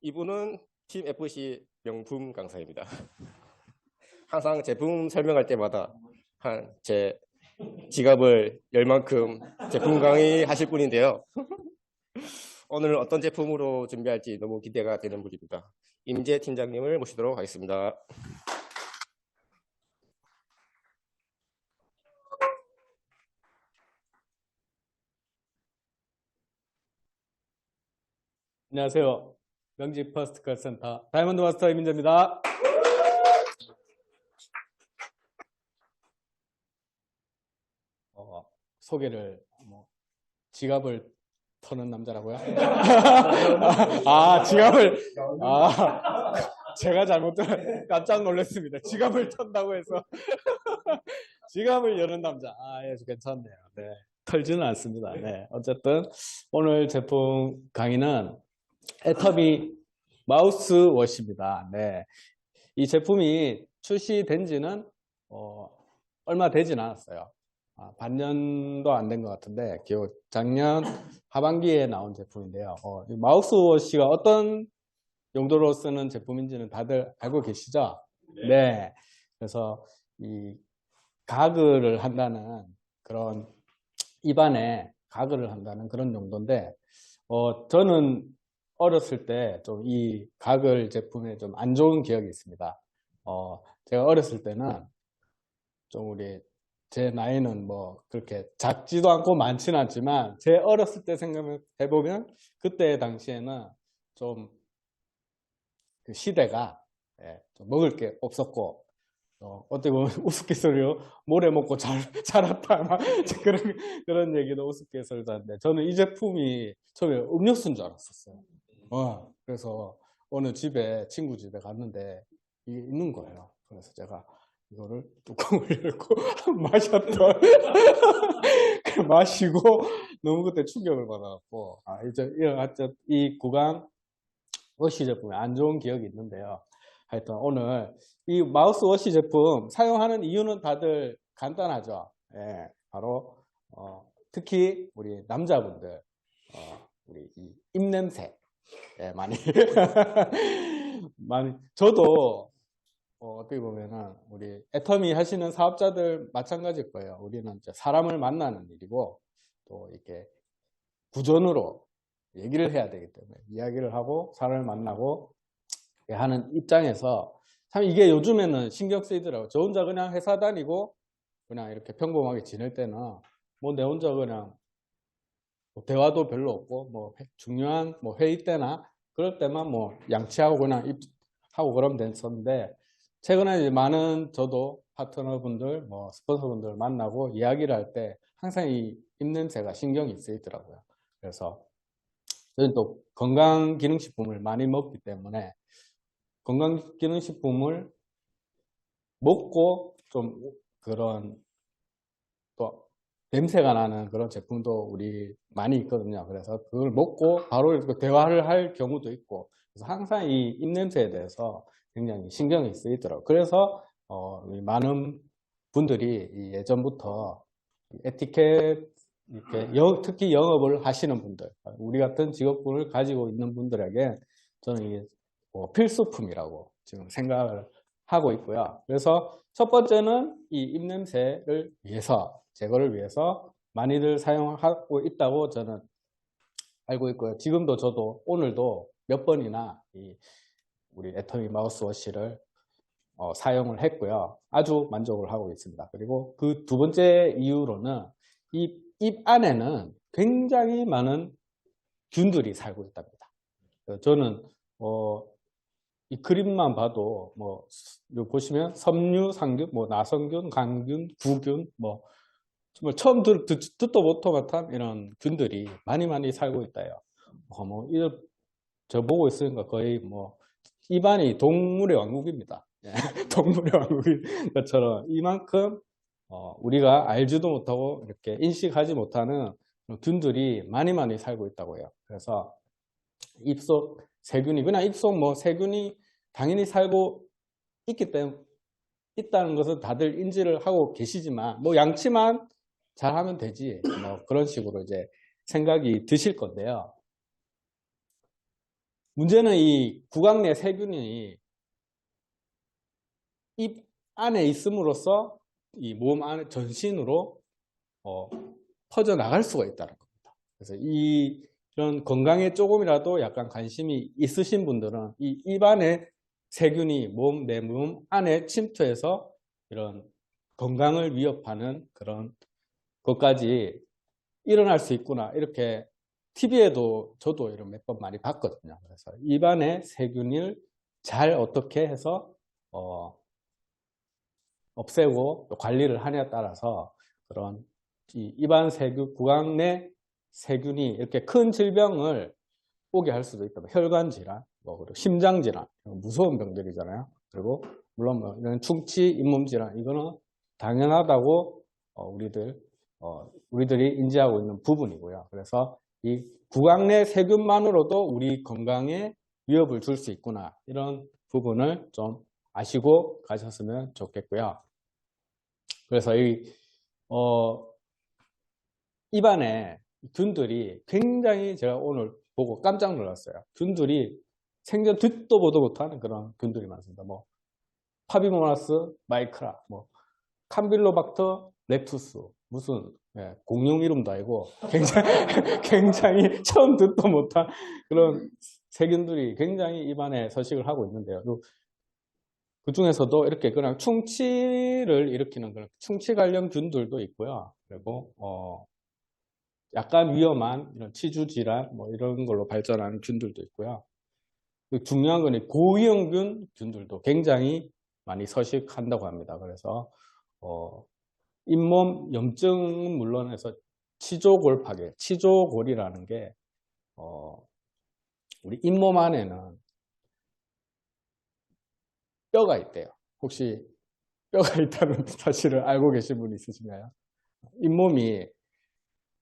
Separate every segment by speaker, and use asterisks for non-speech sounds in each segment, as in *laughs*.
Speaker 1: 이분은 팀 FC 명품 강사입니다. *laughs* 항상 제품 설명할 때마다 한 제 지갑을 열 만큼 제품 강의 하실 분인데요. *laughs* 오늘 어떤 제품으로 준비할지 너무 기대가 되는 분입니다. 임재 팀장님을 모시도록 하겠습니다.
Speaker 2: 안녕하세요. 명지 퍼스트 컬센터 다이아몬드 마스터 이민재입니다. 어, 소개를 뭐 지갑을 터는 남자라고요? *laughs* 아 지갑을 아 제가 잘못 들 깜짝 놀랐습니다. 지갑을 턴다고 해서 *laughs* 지갑을 여는 남자. 아 예, 괜찮네요. 네. 털지는 않습니다. 네. 어쨌든 오늘 제품 강의는 애터미 마우스 워시입니다. 네. 이 제품이 출시된 지는 어, 얼마 되진 않았어요. 아, 반년도 안 된 것 같은데 기억 작년 하반기에 나온 제품인데요. 어, 이 마우스 워시가 어떤 용도로 쓰는 제품인지는 다들 알고 계시죠? 네. 그래서 이 가글을 한다는 그런 입안에 가글을 한다는 그런 용도인데 어, 저는 어렸을 때 좀 이 가글 제품에 좀 안 좋은 기억이 있습니다. 어, 제가 어렸을 때는 좀 우리 제 나이는 뭐 그렇게 작지도 않고 많지는 않지만 제 어렸을 때 생각해 보면 그때 당시에는 좀 그 시대가 예, 좀 먹을 게 없었고 어, 어떻게 보면 *laughs* 우스갯소리로 모래 먹고 잘 자랐다 *laughs* 막 그런 그런 얘기도 우스갯소리도 한데 저는 이 제품이 처음에 음료수인 줄 알았었어요. 어, 그래서 어느 집에 친구 집에 갔는데 이게 있는 거예요. 그래서 제가 이거를 뚜껑을 *laughs* 열고 *laughs* 마셨던 *laughs* 그 마시고 너무 그때 충격을 받아갖고 아 이제 이 구강 워시 제품에 안 좋은 기억이 있는데요. 하여튼 오늘 이 마우스 워시 제품 사용하는 이유는 다들 간단하죠. 예, 바로 어, 특히 우리 남자분들 어, 우리 이 입냄새 예, 많이 *laughs* 많이 저도 어, 어떻게 보면은 우리 애터미 하시는 사업자들 마찬가지일 거예요. 우리는 사람을 만나는 일이고 또 이렇게 구전으로 얘기를 해야 되기 때문에 이야기를 하고 사람을 만나고 하는 입장에서 참 이게 요즘에는 신경 쓰이더라고요. 저 혼자 그냥 회사 다니고 그냥 이렇게 평범하게 지낼 때는 뭐 내 혼자 그냥 뭐 대화도 별로 없고 뭐 회- 중요한 뭐 회의 때나 그럴 때만 뭐 양치하고 그냥 입 하고 그러면 됐었는데 최근에 이제 많은 저도 파트너분들 뭐 스폰서분들 만나고 이야기를 할 때 항상 이 입냄새가 신경이 쓰이더라고요. 그래서 저희는 또 건강기능식품을 많이 먹기 때문에 건강기능식품을 먹고 좀 그런 또 냄새가 나는 그런 제품도 우리 많이 있거든요. 그래서 그걸 먹고 바로 이렇게 대화를 할 경우도 있고 그래서 항상 이 입냄새에 대해서 굉장히 신경이 쓰이더라고요. 그래서 어, 이 많은 분들이 이 예전부터 이 에티켓 이렇게 영- 특히 영업을 하시는 분들, 우리 같은 직업군을 가지고 있는 분들에게 저는 이게 뭐 필수품이라고 지금 생각을 하고 있고요. 그래서 첫 번째는 이 입냄새를 위해서, 제거를 위해서 많이들 사용하고 있다고 저는 알고 있고요. 지금도 저도 오늘도 몇 번이나 이 우리 애터미 마우스워시를 어, 사용을 했고요. 아주 만족을 하고 있습니다. 그리고 그 두 번째 이유로는 이 입 안에는 굉장히 많은 균들이 살고 있답니다. 어, 저는 어, 이 그림만 봐도 뭐 보시면 섬유, 상균, 뭐 나성균, 강균, 구균, 뭐 정말 처음 들, 듣, 듣 도 못한 같은 이런 균들이 많이 많이 살고 있다요. 어, 뭐 이거 저 보고 있으니까 거의 뭐 입안이 동물의 왕국입니다. 예, *laughs* 동물의 왕국인 것처럼 이만큼 어, 우리가 알지도 못하고 이렇게 인식하지 못하는 균들이 많이 많이 살고 있다고 해요. 그래서 입속 세균이 그냥 입속 뭐 세균이 당연히 살고 있기 때문에 있다는 것을 다들 인지를 하고 계시지만 뭐 양치만 잘하면 되지 뭐 그런 식으로 이제 생각이 드실 건데요. 문제는 이 구강 내 세균이 입 안에 있음으로써 이 몸 안에 전신으로 어, 퍼져 나갈 수가 있다는 겁니다. 그래서 이 이런 건강에 조금이라도 약간 관심이 있으신 분들은 이 입안에 세균이 몸 내 몸 안에 침투해서 이런 건강을 위협하는 그런 것까지 일어날 수 있구나 이렇게 TV에도 저도 이런 몇 번 많이 봤거든요. 그래서 입안에 세균을 잘 어떻게 해서 어, 없애고 또 관리를 하냐에 따라서 그런 이 입안 세균, 구강 내 세균이 이렇게 큰 질병을 오게 할 수도 있다. 뭐 혈관 질환, 뭐 그리고 심장 질환, 무서운 병들이잖아요. 그리고 물론 뭐 이런 충치, 잇몸 질환 이거는 당연하다고 어, 우리들 어, 우리들이 인지하고 있는 부분이고요. 그래서 이 구강 내 세균만으로도 우리 건강에 위협을 줄 수 있구나 이런 부분을 좀 아시고 가셨으면 좋겠고요. 그래서 이 어, 입안에 균들이 굉장히 제가 오늘 보고 깜짝 놀랐어요. 균들이 생전 듣도 보도 못하는 그런 균들이 많습니다. 뭐 파비모나스 마이크라, 뭐 캄빌로박터 렉투스 무슨 예, 공룡 이름도 아니고 굉장히 *laughs* 굉장히 처음 듣도 못한 그런 세균들이 굉장히 입안에 서식을 하고 있는데요. 그 중에서도 이렇게 그냥 충치를 일으키는 그런 충치 관련 균들도 있고요. 그리고 어 약간 위험한 이런 치주 질환 뭐 이런 걸로 발전하는 균들도 있고요. 그 중요한 건이 고위험균 균들도 굉장히 많이 서식한다고 합니다. 그래서 어 잇몸 염증은 물론해서 치조골 파괴, 치조골이라는 게 어, 우리 잇몸 안에는 뼈가 있대요. 혹시 뼈가 *laughs* 있다는 사실을 알고 계신 분 있으신가요? 잇몸이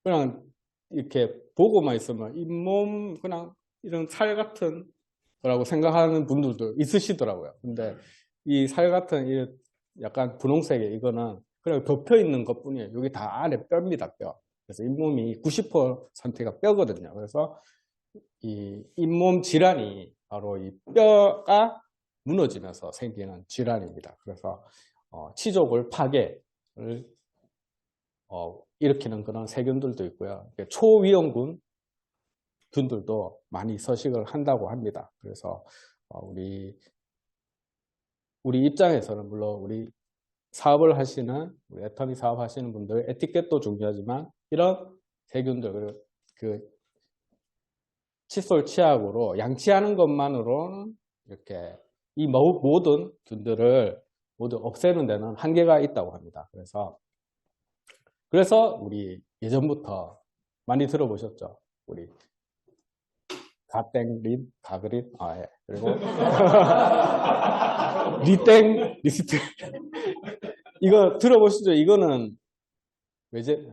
Speaker 2: 그냥 이렇게 보고만 있으면 잇몸 그냥 이런 살 같은 거라고 생각하는 분들도 있으시더라고요. 근데 이 살 같은 이 약간 분홍색의 이거는 그냥 덮여 있는 것 뿐이에요. 여기 다 안에 뼈입니다, 뼈. 그래서 잇몸이 90%가 뼈거든요. 그래서 이 잇몸 질환이 바로 이 뼈가 무너지면서 생기는 질환입니다. 그래서 어, 치족을 파괴를 어, 일으키는 그런 세균들도 있고요. 초위험군 균들도 많이 서식을 한다고 합니다. 그래서 어, 우리 우리 입장에서는 물론 우리 사업을 하시는 우리 애터미 사업 하시는 분들 에티켓도 중요하지만 이런 세균들 그리고 그 칫솔 치약으로 양치하는 것만으로는 이렇게 이 모- 모든 균들을 모두 없애는 데는 한계가 있다고 합니다. 그래서 그래서 우리 예전부터 많이 들어보셨죠? 우리 가땡린, 가그린, 아 예. 그리고 *laughs* *laughs* 리땡, 리스트 이거 들어보시죠? 이거는 외제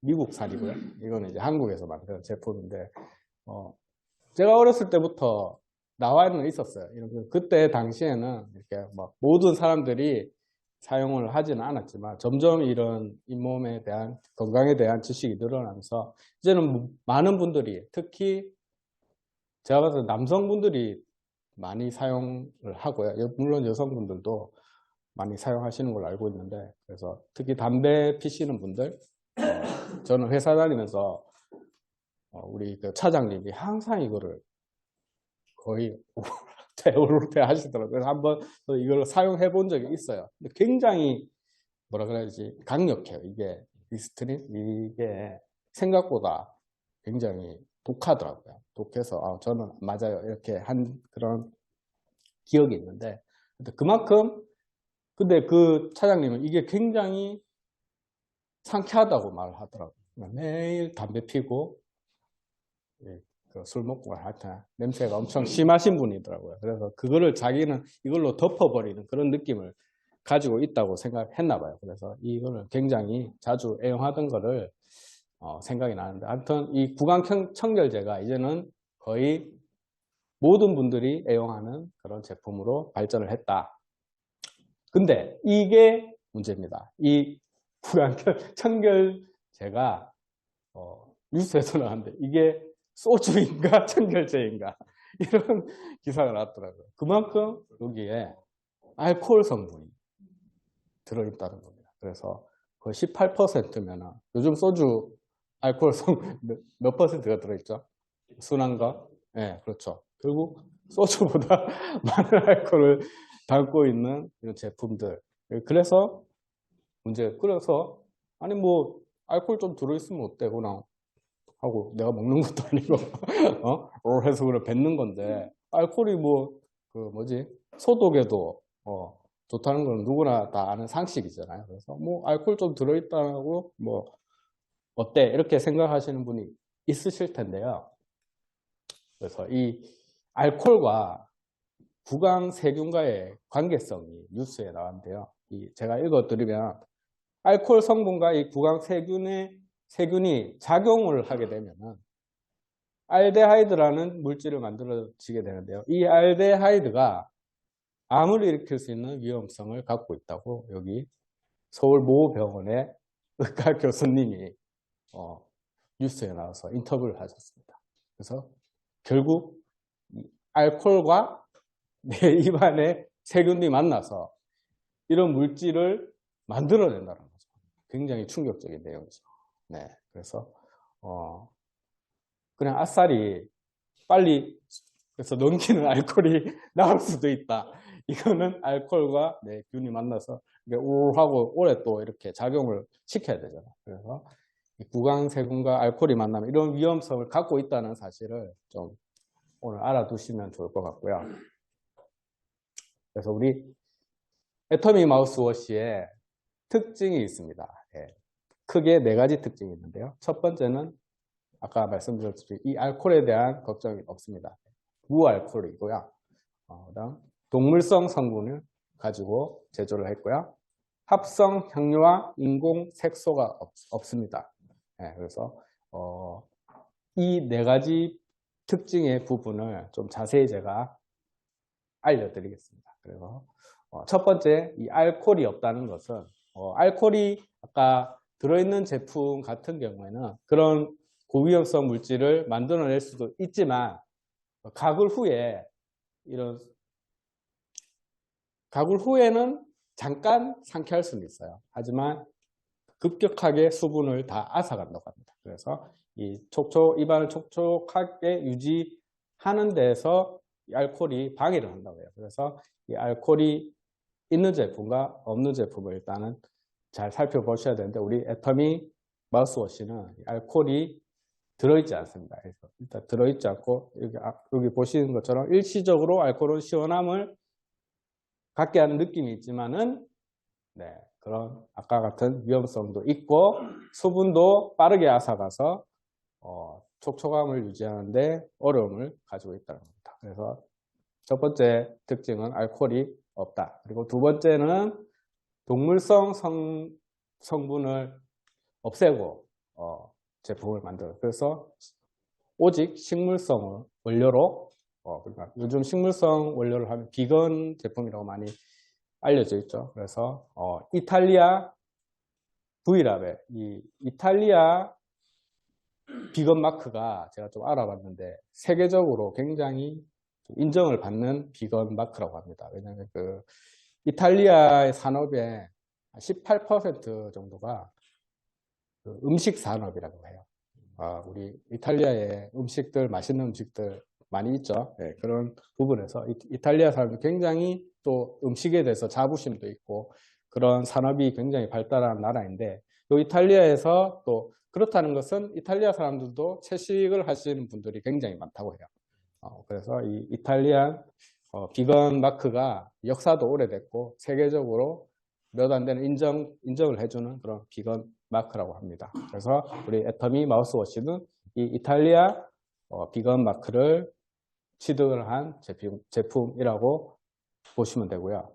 Speaker 2: 미국산이고요. 이거는 이제 한국에서 만든 제품인데 어, 제가 어렸을 때부터 나와는 있었어요. 이런 거. 그때 당시에는 이렇게 막 모든 사람들이 사용을 하지는 않았지만 점점 이런 잇몸에 대한 건강에 대한 지식이 늘어나면서 이제는 많은 분들이 특히 제가 봤을 때 남성분들이 많이 사용을 하고요. 여- 물론 여성분들도 많이 사용하시는 걸로 알고 있는데 그래서 특히 담배 피시는 분들 어, 저는 회사 다니면서 어, 우리 그 차장님이 항상 이거를 거의 *laughs* 오롯해 하시더라고요. 그래서 한번 또 이걸 사용해 본 적이 있어요. 굉장히 뭐라 그래야지 강력해요. 이게 리스트린 이게 생각보다 굉장히 독하더라고요. 독해서 아, 저는 맞아요 이렇게 한 그런 기억이 있는데 그만큼 근데 그 차장님은 이게 굉장히 상쾌하다고 말을 하더라고요. 매일 담배 피고 예, 그술 먹고 하여튼 냄새가 엄청 심하신 분이더라고요. 그래서 그거를 자기는 이걸로 덮어버리는 그런 느낌을 가지고 있다고 생각했나 봐요. 그래서 이거를 굉장히 자주 애용하던 거를 어, 생각이 나는데 아무튼 이 구강 청- 청결제가 이제는 거의 모든 분들이 애용하는 그런 제품으로 발전을 했다. 근데 이게 문제입니다. 이 구강 *laughs* 청결제가 어, 뉴스에서 나왔는데 이게 소주인가 *laughs* 청결제인가 *laughs* 이런 기사가 나왔더라고요. 그만큼 여기에 알코올 성분이 들어있다는 겁니다. 그래서 그 18%면은 요즘 소주 알코올 성분 몇, 몇 퍼센트가 들어있죠? 순한가? 네, 그렇죠. 결국 소주보다 많은 알코올을 담고 있는 이런 제품들. 그래서 문제, 그래서 아니 뭐 알코올 좀 들어있으면 어때? 그냥 하고 내가 먹는 것도 *laughs* 아니고 어? 어 해서 그래 뱉는 건데 알코올이 뭐 그 뭐지 소독에도 어 좋다는 건 누구나 다 아는 상식이잖아요. 그래서 뭐 알코올 좀 들어있다고 뭐 어때 이렇게 생각하시는 분이 있으실 텐데요. 그래서 이 알코올과 구강 세균과의 관계성이 뉴스에 나왔는데요. 이 제가 읽어드리면 알코올 성분과 이 구강 세균의 세균이 작용을 하게 되면은 알데하이드라는 물질을 만들어지게 되는데요. 이 알데하이드가 암을 일으킬 수 있는 위험성을 갖고 있다고 여기 서울 모 병원의 의과 *laughs* 교수님이 어, 뉴스에 나와서 인터뷰를 하셨습니다. 그래서 결국 이 알코올과 내 *laughs* 입안에 세균이 만나서 이런 물질을 만들어낸다는 거죠. 굉장히 충격적인 내용이죠. 네, 그래서 어, 그냥 아싸리 빨리 그래서 넘기는 *laughs* 알코올이 *laughs* 나올 수도 있다. 이거는 알코올과 네, 균이 만나서 우하고 오래 또 이렇게 작용을 시켜야 되잖아요. 그래서 이 구강세균과 알코올이 만나면 이런 위험성을 갖고 있다는 사실을 좀 오늘 알아두시면 좋을 것 같고요. 그래서 우리 애터미 마우스 워시의 특징이 있습니다. 예. 크게 네 가지 특징이 있는데요. 첫 번째는 아까 말씀드렸듯이 이 알코올에 대한 걱정이 없습니다. 무알코올이고요. 어, 그다음 동물성 성분을 가지고 제조를 했고요. 합성 향료와 인공 색소가 없, 습니다 그래서 어, 이 네 가지 특징의 부분을 좀 자세히 제가 알려드리겠습니다. 그래서 어, 첫 번째 이 알코올이 없다는 것은 어, 알코올이 아까 들어있는 제품 같은 경우에는 그런 고위험성 물질을 만들어낼 수도 있지만 가글 후에 이런 가글 후에는 잠깐 상쾌할 수는 있어요. 하지만 급격하게 수분을 다 앗아간다고 합니다. 그래서 이 촉촉 입안을 촉촉하게 유지하는 데서 이 알코올이 방해를 한다고 해요. 그래서 이 알코올이 있는 제품과 없는 제품을 일단은 잘 살펴보셔야 되는데 우리 애터미 마우스워시는 알코올이 들어있지 않습니다. 그래서 일단 들어있지 않고 여기, 앞- 여기 보시는 것처럼 일시적으로 알코올은 시원함을 갖게 하는 느낌이 있지만은 네, 그런 아까 같은 위험성도 있고 수분도 빠르게 앗아가서 어, 촉촉함을 유지하는데 어려움을 가지고 있다는 겁니다. 그래서 첫 번째 특징은 알코올이 없다. 그리고 두 번째는 동물성 성, 성분을 없애고 어, 제품을 만들어요. 그래서 오직 식물성을 원료로 어, 그러니까 요즘 식물성 원료를 하면 비건 제품이라고 많이 알려져 있죠. 그래서 어, 이탈리아 V랍의 이 이탈리아 비건 마크가 제가 좀 알아봤는데 세계적으로 굉장히 좀 인정을 받는 비건 마크라고 합니다. 왜냐하면 그 이탈리아의 산업의 18% 정도가 그 음식 산업이라고 해요. 아, 우리 이탈리아의 음식들, 맛있는 음식들 많이 있죠. 네, 그런 부분에서 이, 이탈리아 사람들 굉장히 또 음식에 대해서 자부심도 있고 그런 산업이 굉장히 발달한 나라인데 또 이탈리아에서 또 그렇다는 것은 이탈리아 사람들도 채식을 하시는 분들이 굉장히 많다고 해요. 어, 그래서 이 이탈리안 어, 비건 마크가 역사도 오래됐고 세계적으로 몇 안 되는 인정, 인정을 해주는 그런 비건 마크라고 합니다. 그래서 우리 애터미 마우스워시는 이 이탈리아 어, 비건 마크를 취득을 한 제품, 제품이라고 보시면 되고요.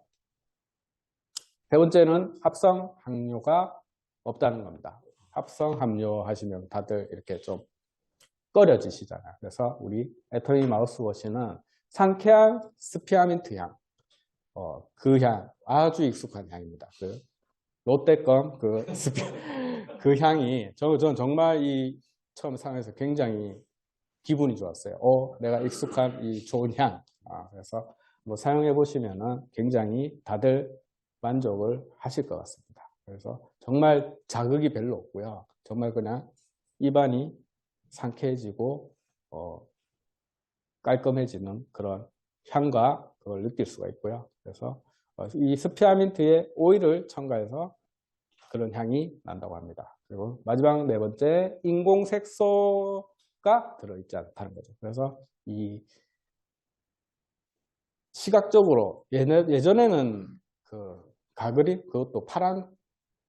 Speaker 2: 세 번째는 합성 함유가 없다는 겁니다. 합성 함유 하시면 다들 이렇게 좀 꺼려지시잖아요. 그래서 우리 애터미 마우스워시는 상쾌한 스피아민트 향, 어, 그 향, 아주 익숙한 향입니다. 그 롯데껌 그 *laughs* 스피, 그 향이 저, 전 정말 이 처음 상에서 굉장히 기분이 좋았어요. 어, 내가 익숙한 이 좋은 향. 아, 그래서 뭐 사용해 보시면은 굉장히 다들 만족을 하실 것 같습니다. 그래서 정말 자극이 별로 없고요. 정말 그냥 입안이 상쾌해지고 어, 깔끔해지는 그런 향과 그걸 느낄 수가 있고요. 그래서 어, 이 스피아민트에 오일을 첨가해서 그런 향이 난다고 합니다. 그리고 마지막 네 번째 인공 색소가 들어있지 않다는 거죠. 그래서 이 시각적으로 예전- 예전에는 그 가글이 그것도 파란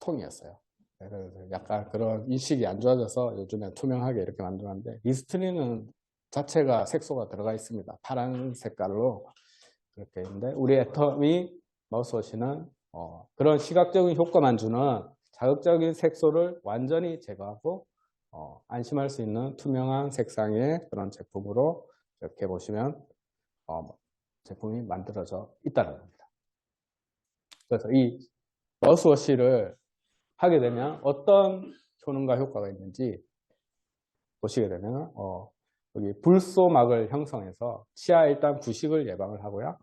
Speaker 2: 통이었어요. 그래서 약간 그런 인식이 안 좋아져서 요즘에 투명하게 이렇게 만들었는데 리스트린은 자체가 색소가 들어가 있습니다. 파란 색깔로 그렇게 있는데 우리 애터미 마우스워시는 어, 그런 시각적인 효과만 주는 자극적인 색소를 완전히 제거하고 어, 안심할 수 있는 투명한 색상의 그런 제품으로 이렇게 보시면 어, 제품이 만들어져 있다는 겁니다. 그래서 이 마우스워시를 하게 되면 어떤 효능과 효과가 있는지 보시게 되면 어, 여기 불소막을 형성해서 치아 일단 부식을 예방을 하고요.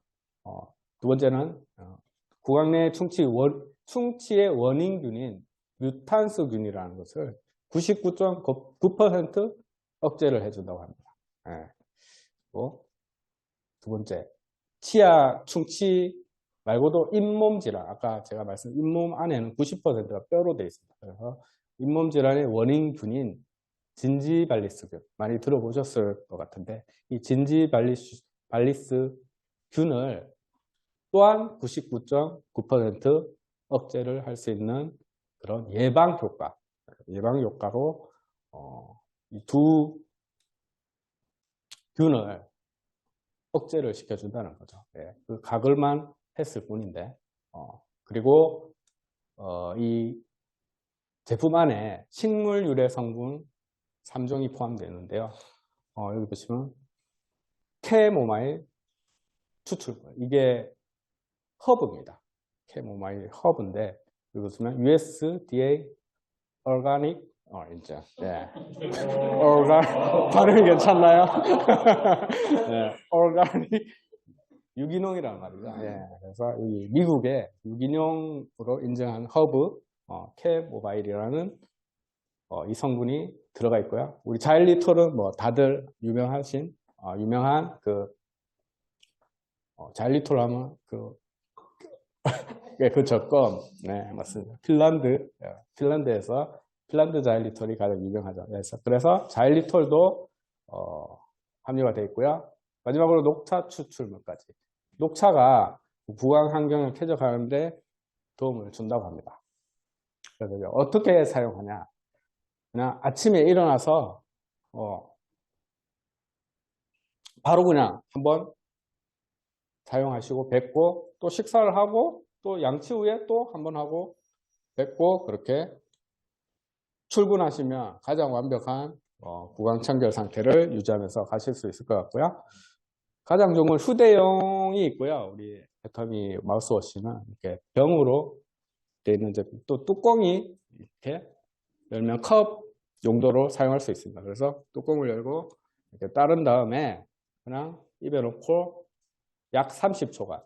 Speaker 2: 어, 두 번째는 어, 구강 내 충치 원, 충치의 원인균인 뮤탄스균이라는 것을 99.9% 억제를 해준다고 합니다. 예. 두 번째, 치아 충치 말고도 잇몸 질환, 아까 제가 말씀 잇몸 안에는 90%가 뼈로 되어 있습니다. 그래서 잇몸 질환의 원인균인 진지발리스균 많이 들어보셨을 것 같은데 이 진지발리스 균을 또한 99.9% 억제를 할 수 있는 그런 예방 효과, 예방 효과로 어, 이두 균을 억제를 시켜준다는 거죠. 예, 그 가글만 했을 뿐인데, 어, 그리고 어, 이 제품 안에 식물 유래 성분 3종이 포함되는데요. 어, 여기 보시면 캐모마일 추출물 이게 허브입니다. 캐모마일 허브인데 여기 보시면 USDA Organic 어 이제 네. *laughs* organ 발음이 괜찮나요? *laughs* 네, Organic 유기농이라는 말이죠. 예, 그래서 이 미국의 유기농으로 인정한 허브 어, 캐모바일이라는 어, 이 성분이 들어가 있고요. 우리 자일리톨은 뭐 다들 유명하신 어, 유명한 그 어, 자일리톨 하면 그 *laughs* 예, 그 적금 네 맞습니다. 핀란드 예, 핀란드에서 핀란드 자일리톨이 가장 유명하죠. 그래서 그래서 자일리톨도 어, 함유가 되어 있고요. 마지막으로 녹차 추출물까지 녹차가 부강 환경을 쾌적하는데 도움을 준다고 합니다. 그래서 어떻게 사용하냐? 그냥 아침에 일어나서 어, 바로 그냥 한번 사용하시고 뱉고 또 식사를 하고 또 양치 후에 또 한번 하고 뱉고 그렇게 출근하시면 가장 완벽한 어, 구강 청결 상태를 유지하면서 가실 수 있을 것 같고요. 가장 좋은 건 휴대용이 있고요. 우리 애터미 마우스워시는 이렇게 병으로 되어 있는 제품 또 뚜껑이 이렇게 열면 컵 용도로 사용할 수 있습니다. 그래서 뚜껑을 열고 이렇게 따른 다음에 그냥 입에 넣고 약 30초간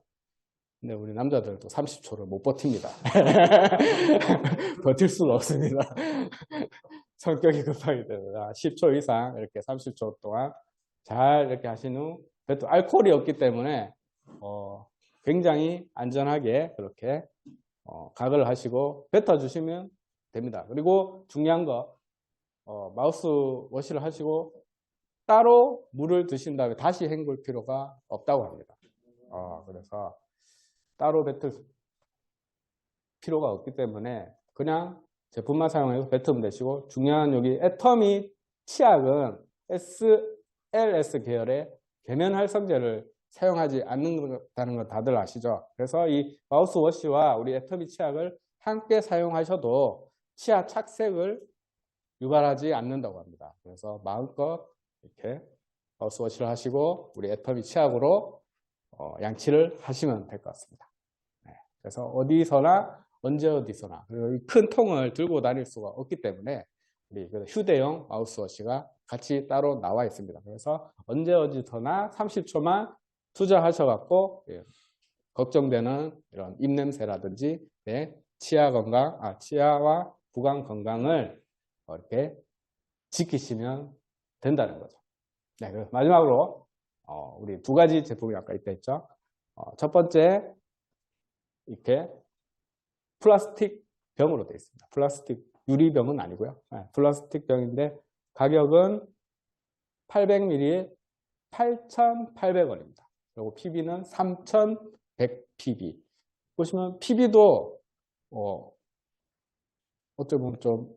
Speaker 2: 근데 우리 남자들도 30초를 못 버팁니다. *laughs* 버틸 수는 없습니다. *laughs* 성격이 급하기 때문에 10초 이상 이렇게 30초 동안 잘 이렇게 하신 후 또 알코올이 없기 때문에 어, 굉장히 안전하게 그렇게 어, 가글을 하시고 뱉어주시면 됩니다. 그리고 중요한 거 어, 마우스 워시를 하시고 따로 물을 드신 다음에 다시 헹굴 필요가 없다고 합니다. 어, 그래서 따로 뱉을 필요가 없기 때문에 그냥 제품만 사용해서 뱉으면 되시고 중요한 여기 애터미 치약은 SLS 계열의 계면 활성제를 사용하지 않는다는 거 다들 아시죠? 그래서 이 마우스 워시와 우리 애터미 치약을 함께 사용하셔도 치아 착색을 유발하지 않는다고 합니다. 그래서 마음껏 이렇게 마우스 워시를 하시고 우리 애터미 치약으로 어, 양치를 하시면 될 것 같습니다. 네, 그래서 어디서나 언제 어디서나 그리고 이큰 통을 들고 다닐 수가 없기 때문에 우리 그 휴대용 마우스워시가 같이 따로 나와 있습니다. 그래서 언제 어디서나 30초만 투자하셔갖고 예, 걱정되는 이런 입냄새라든지 내 치아 건강, 아 치아와 구강 건강을 어, 이렇게 지키시면 된다는 거죠. 네, 그래서 마지막으로 어, 우리 두 가지 제품이 아까 있다 했죠. 어, 첫 번째 이렇게 플라스틱 병으로 되어 있습니다. 플라스틱 유리병은 아니고요. 네, 플라스틱 병인데 가격은 800ml에 8,800원입니다. 그리고 PB는 3,100PB. 보시면 PB도 어, 어떻게 보면 좀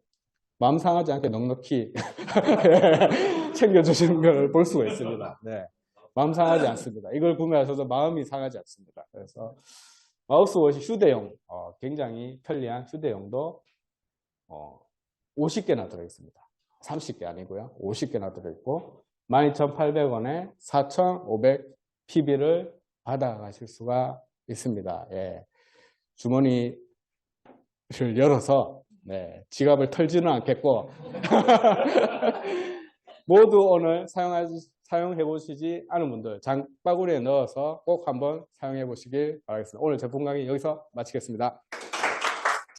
Speaker 2: 마음 상하지 않게 넉넉히 *laughs* 챙겨주시는 걸 볼 수가 있습니다. 네. 마음 상하지 않습니다. 이걸 구매하셔서 마음이 상하지 않습니다. 그래서 마우스워시 휴대용, 어, 굉장히 편리한 휴대용도 어, 50개나 들어있습니다. 30개 아니고요. 50개나 들어있고 12,800원에 4,500 PB를 받아가실 수가 있습니다. 예. 주머니를 열어서 네, 지갑을 털지는 않겠고 *laughs* 모두 오늘 사용하, 사용해 보시지 않은 분들 장바구니에 넣어서 꼭 한번 사용해 보시길 바라겠습니다. 오늘 제품 강의 여기서 마치겠습니다.